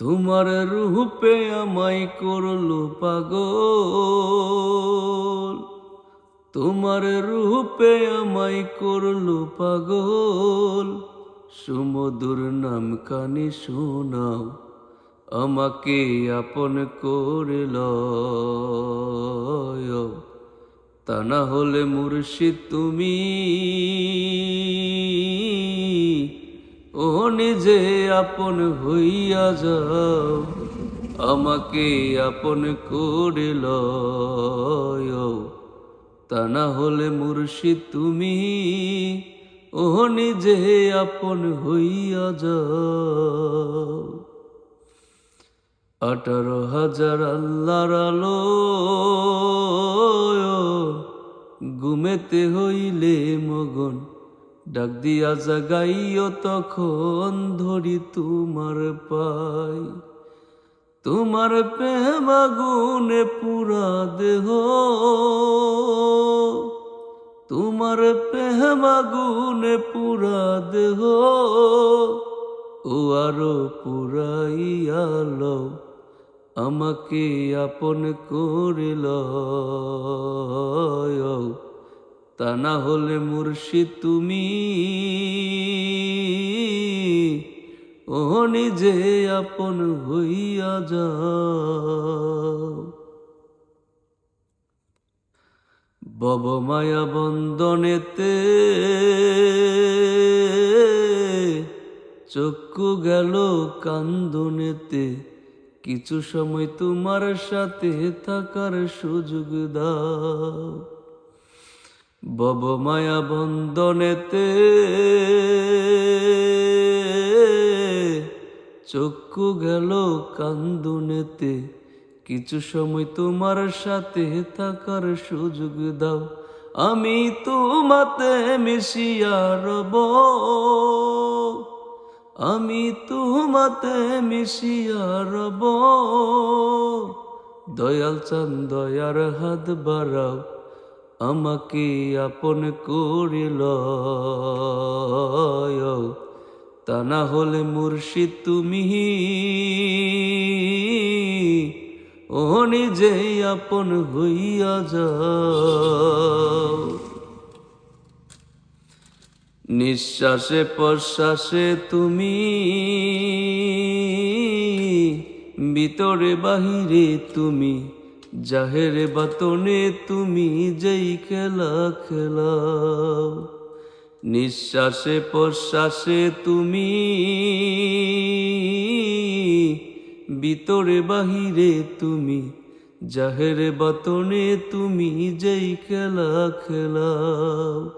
তোমার রূপে আমায় করল পাগল। তোমার রূপে আমায় করল পাগল। সুমধুর নাম কানে শোনাও, আমাকে আপন করে তা না হলে মুর্শিদ তুমি ও নিজে আপন হইয়া যাও, আমাকে আপন করে লয় তা না হলে মুর্শিদ তুমি, ও নিজে আপন হইয়া যাও। আঠারো হাজার আল্লাহর আলো ঘুমেতে হইলে মগন ডাক দিয়া জাগাইও তখন ধরি তোমার পাই। তোমার প্রেম আগুনে পুরা দেহ। তোমার প্রেম আগুনে পুরা দেহ। ও আরও পুরাইয়ালো আমাকে আপন করিল। তা না হলে মুর্শিদ তুমি। ও নিজে আপন হইয়া যাও। বব মায়া বন্দনেতে চক্ষু গেল কান্দনেতে। কিছু সময় তোমার সাথে থাকার সুযোগ দাও। বব মায়া বন্দনেতে চক্ষু গেল কান্দনেতে। কিছু সময় তোমার সাথে থাকার সুযোগ দাও। আমি তোমাতে মিশিয়া রব। আমি তোমাতে মিশিয়া রব। দয়াল চান, দয়ার হাত বাড়াও। আমাকে আপন করিল। তা না হলে মুর্শিদ তুমি। ও নিজেই আপন হইয়া যাও। নিঃশ্বাসে প্রশ্বাসে তুমি। ভিতরে বাহিরে তুমি। জাহেরে বাতনে তুমি যেই খেলা খেলাও, নিঃশ্বাসে প্রশ্বাসে তুমি ভিতরে বাহিরে তুমি, জাহেরে বাতনে তুমি যেই খেলা খেলাও,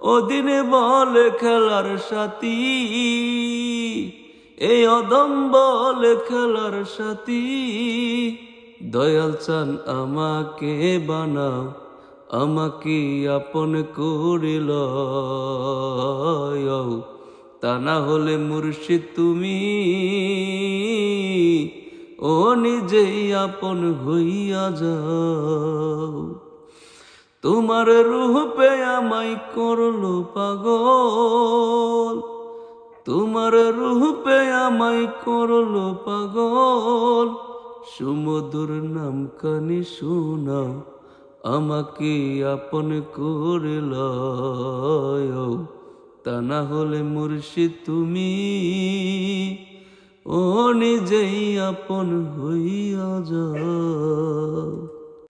ওদিনে বলে খেলার সাথী এই অদম বলে খেলার সাথী। দয়াল চান আমাকে বানাও, আমাকে আপন করিল তা না হলে মুর্শিদ তুমি, ও নিজেই আপন হইয়া যাও। তোমার রূপে আমায় করল পাগল, তোমার রূপে আমায় করল পাগল। সুমধুর নাম কানে শোনাও আমাকে আপন করল। তা না হলে মুর্শিদ তুমি, ও নিজেই আপন হইয়া যাও।